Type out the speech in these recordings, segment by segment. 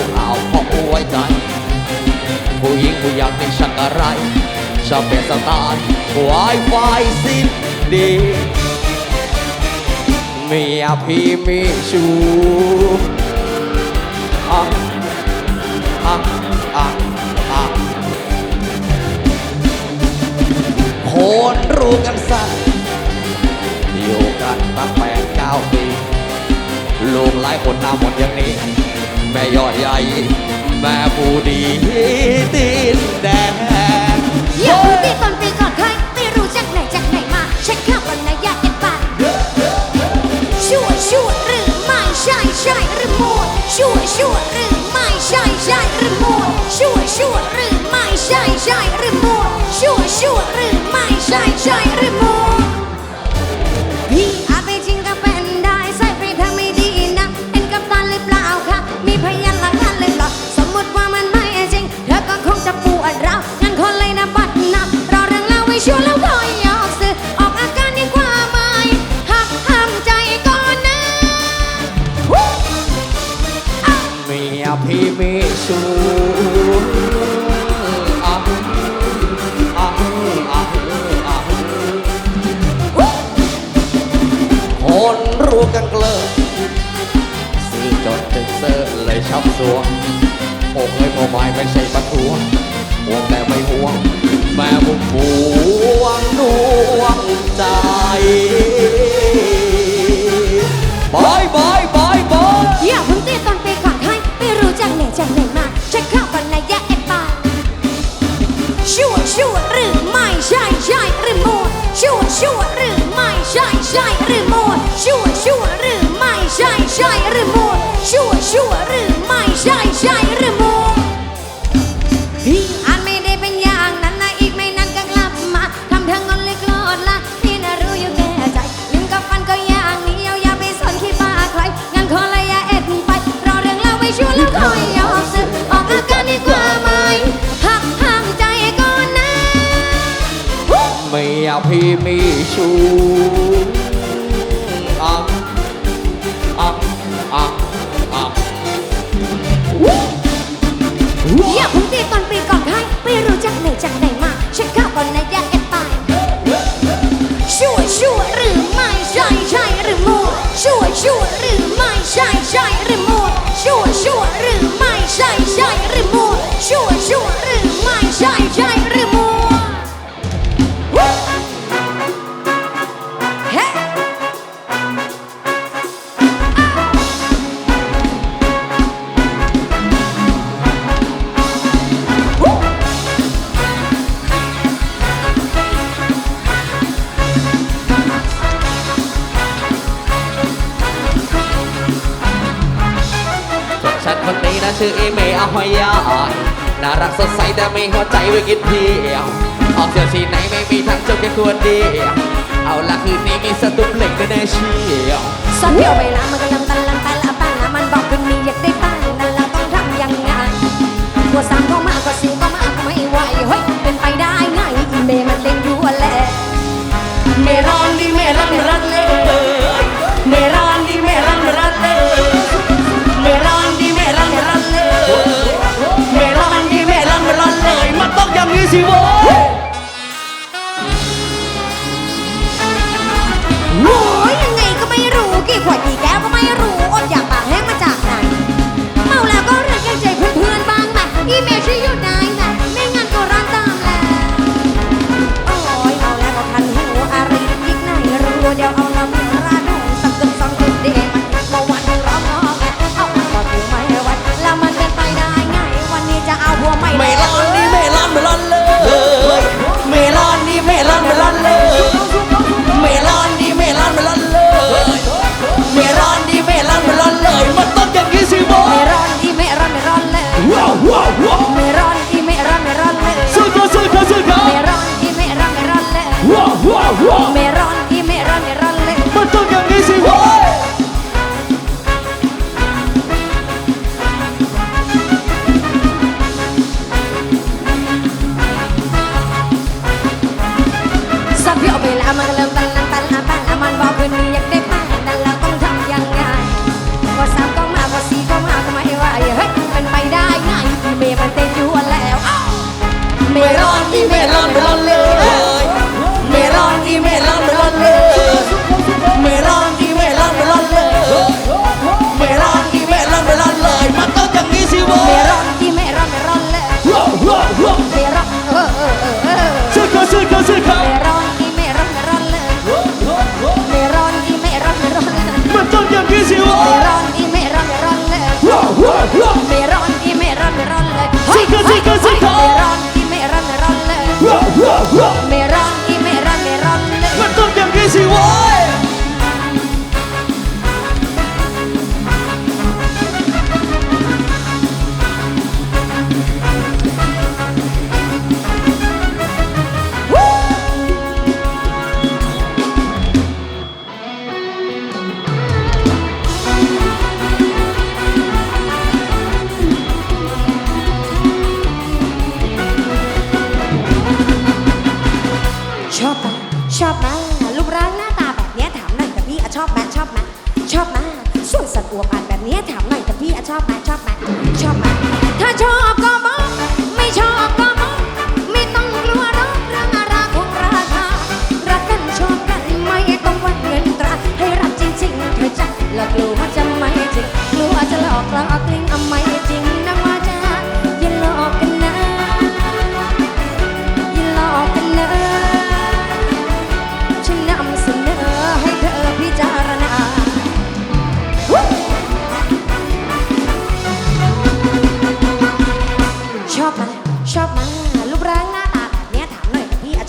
รู้ข่าวเพราะอวยใจ ผู้หญิงผู้อยากเป็นชักอะไรชอบเป็นสไตล์วายไฟสิ้นดีเมียพี่มีชูอะอะอะอะคนรู้กันสักอยู่กันตั้งแปดเก้าปีลูกหลายคนหน้าหมดอย่างนี้ ม่ย่อดใหญ่แม่ผู้ดีดินแดนอย่าพิ่งตีตอนปีก่อนใครไม่รู้จากไหนจากไหนมาเช็คข่าวก่อนนอย่าเอ็ดปากชั่วชั่วหรือไม่ใช่ใช่หรือมัวชั่วชั่วหรือไม่ใช่ใช่หรือมัวชั่วชั่วหรือไม่ใช่ใช่หรือมัวชั่วชั่วหรือไม่ใช่ใช่หรือมัว ใช่หรือมัวชัวชัวหรือไม่ใช่ใช่หรือมัวชัวชัวหรือไม่ใช่ใช่หรือมัวพี่อาจไม่ได้เป็นอย่างนั้นนะอีกไม่นานก็กลับมาทำทางงอนเลยกลอดละพี่น่ารู้อยู่แก่ใจลืมกับฟันก็อย่างนี้เอาอย่าไปสนขี้ปากใครงั้นขอเลยอย่าเอ็ดไปรอเรื่องเล่าไว้ชัวแล้วคอยยอมสึกออกอาการดีกว่าไหมหักห้ามใจก่อนนะเมียพี่มีชู้ ชัวร์ชัวหรือไม่ใช่ใช่หรือมัวชัวชัวหรือไม่ใช่ใช่หรือมัวชัวชัวหรือไม่ใช่ใช่ จะไม่หัวใจไว้กินเพียวออกเสียวสีไหนไม่มีทางจบแค่ควรเดียวเอาละคืนนี้มีสตุ้มเหล็กแน่เชียวสักเดียวไปลามันกำลังตันลังแต่ละปันนะมันบอกเป็นมีอยากได้ปังนั่นเราต้องทำยังไงหัวสามก็มากกว่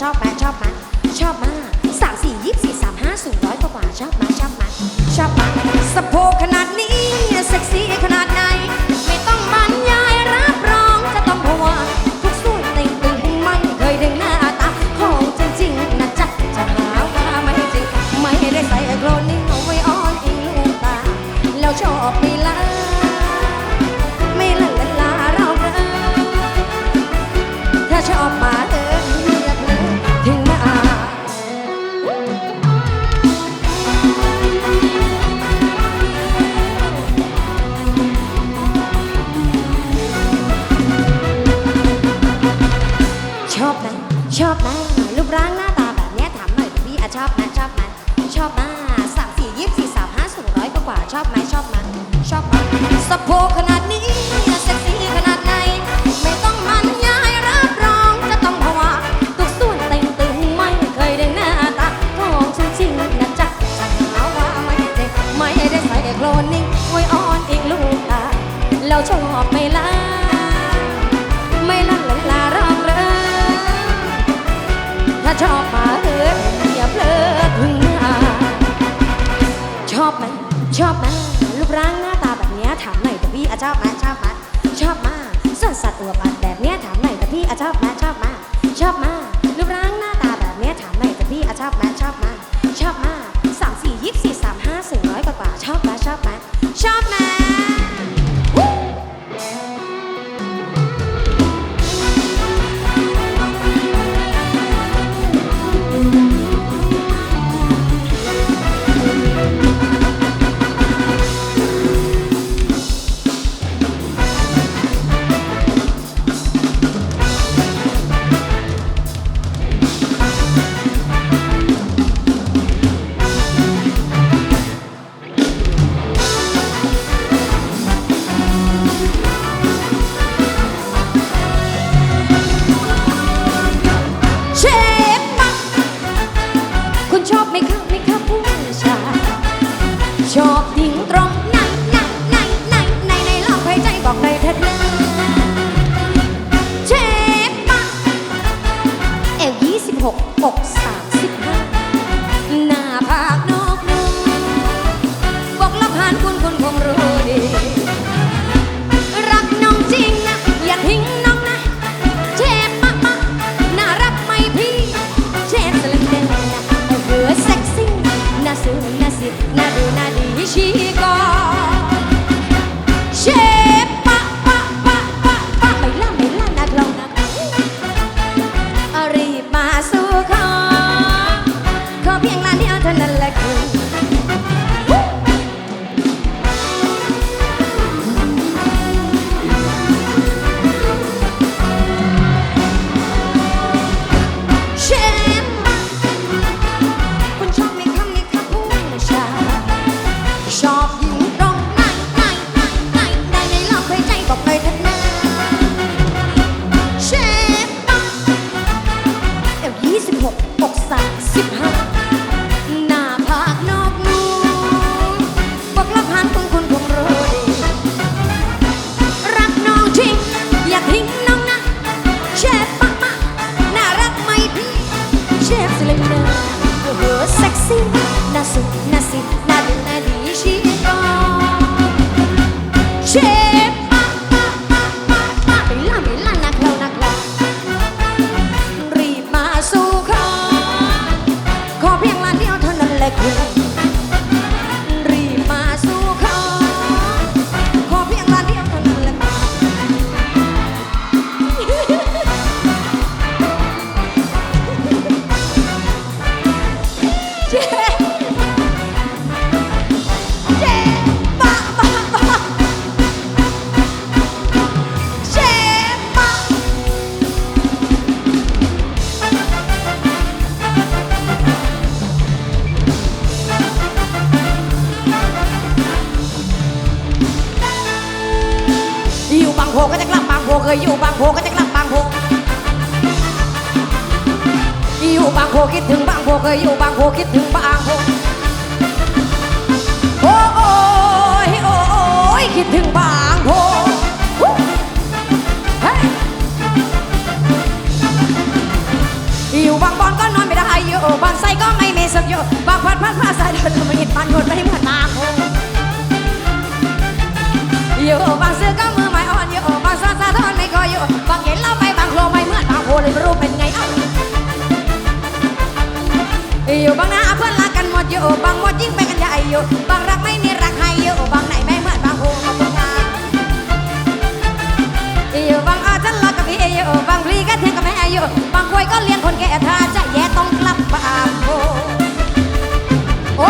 ชอบมาชอบมา খুশি গা ก็จะกลับบางโพเคยอยู่บางโพก็จะกลับบางโพอยู่บางโพคิดถึงบางโพเคยอยู่บางโพคิดถึงบางโพโอ้โอ้ยโอ้ยคิดถึงบางโพอยู่บางบอนก็นอนไม่ได้อยู่บางไซก็ไม่มีสักอยู่บางพัดพัดพาสายเดินมาเห็นบางคนไม่เหมือนบางโพอยู่บางซื้อก็ บางเห็นเราไปบางโคลไม่เหมือนบางโคเลยไม่รู้เป็นไงเอ้าอยู่บางหน้าเพื่อนรักกันหมดอยู่บางหมดยิ่งไปกันใหญ่อยู่บางรักไม่มีรักให้อยู่บางไหนไม่เหมือนบางโคขอบคุณค่ะอยู่บางอาฉันรักกับพี่อยู่บางพลีก็เทียงกับแม่อยู่บางควยก็เลี้ยงคนแก่ถ้าจะแย่ต้องกลับบางโคโอ้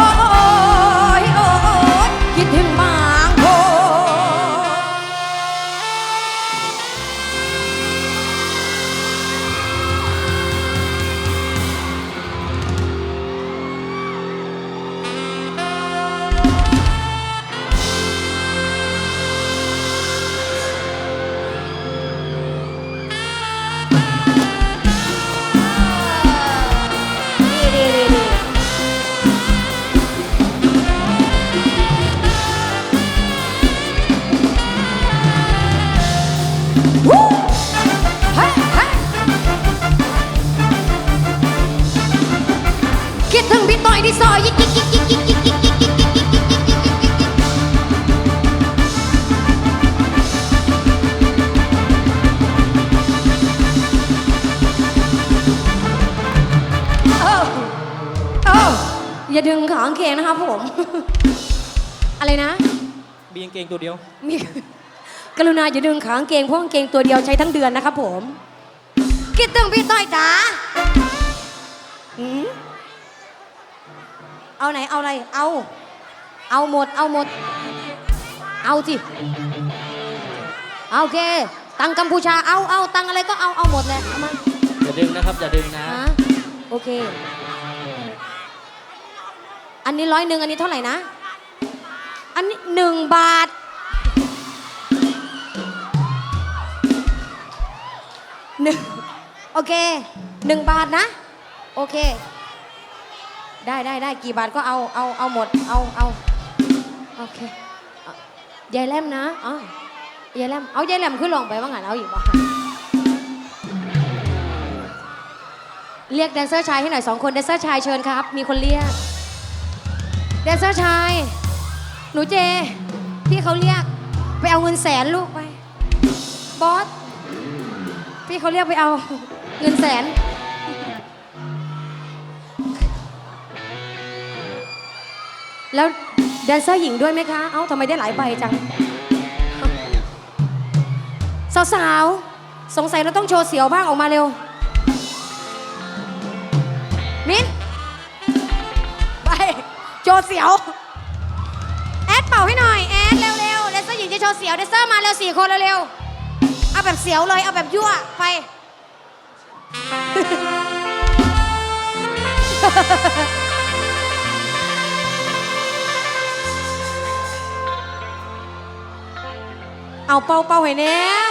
คิดถึงพี่ต้อยที่ซอยยิกยิกยิกยิกยิกยิกยิกยิกยิกอย่าดึงขางเกงนะครับผม อะไรนะ มีกางเกงตัวเดียว มีกรุณาอย่าดึงขางเกงเพราะกางเกงตัวเดียวใช้ทั้งเดือนนะครับผม คิดถึงพี่ต้อยจ๋าหืม เอาไหนเอาอะไร เอา เอาหมด เอาหมด เอาสิเอาโอเค ตังกัมพูชาเอาเอาตังอะไรก็เอาเอาหมดเลยเอามาอย่าดึงนะครับอย่าดึงนะฮะโอเค อันนี้ร้อยหนึ่งอันนี้เท่าไหร่นะ อันนี้หนึ่งบาทหนึ่งโอเคหนึ่งบาทนะ โอเค ได้ได้ได้กี่บาทก็เอาเอาเอาหมดเอาเอาโอเคเอายายแลมนะอ๋อยายแลมเอายายแลมขึ้นลงไปว่างั้นเอาอยู่บ่เรียกแดนเซอร์ชายให้หน่อยสองคนแดนเซอร์ชายเชิญครับ มีคนเรียกแดนเซอร์ชาย หนูเจ พี่เขาเรียก ไปเอาเงินแสนลูกไป บอส พี่เขาเรียกไปเอาเงินแสน แล้วแดนเซอร์หญิงด้วยไหมคะ เอ้าทำไมได้หลายใบจัง สาวๆ สงสัยเราต้องโชว์เสียวบ้างออกมาเร็ว มิ้น ไป โชว์เสียว แอดเป่าให้หน่อย แอดเร็วๆแดนเซอร์หญิงจะโชว์เสียวแดนเซอร์มาเร็วสี่คนเร็วๆ เอาแบบเสียวเลย เอาแบบยั่วไป เอาเป่าเป่าให้เนี้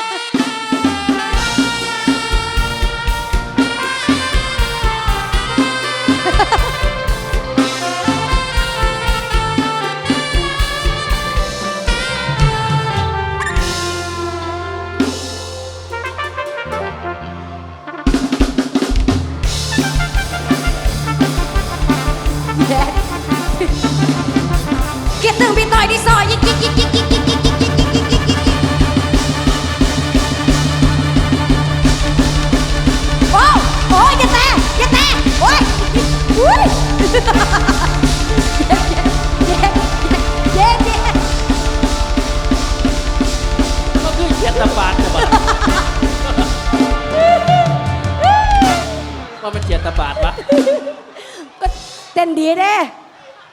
ต้นดีเด้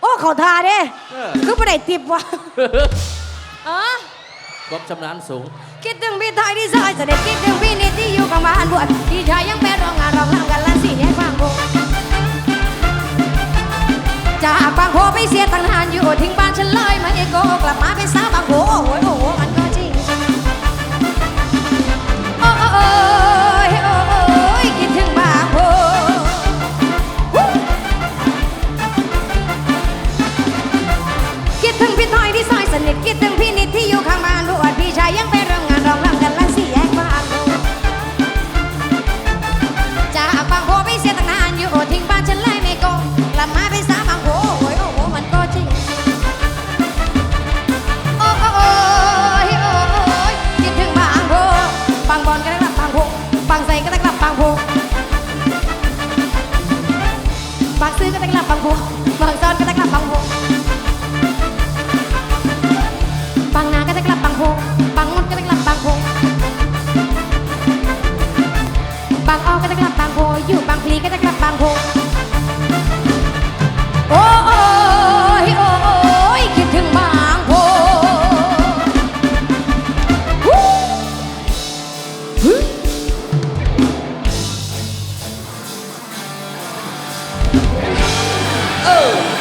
โอ้เขาทาเด้เออ คือประเดี๋ยวติบวะเออความชำนาญสูง คิดถึงพี่ไทยที่ซอยเสด็จคิดถึงพี่นิดที่อยู่กับบ้านบวชพี่ชายยังเป็นโรงงานรองรำกันละสี่แยกบางโพจากบางโพไปเสียตั้งนานอยู่ทิ้งบ้านฉันเลยมาเอโกกลับมาเป็นสาวบางโพโอ้โหโอ้โห บางโพบางซ้อนก็จะกลับบางโพบางนาก็จะกลับบางโพบางมดก็จะกลับบางโพบางออก็จะกลับบางโพอยู่บางพลีก็จะกลับบางโพ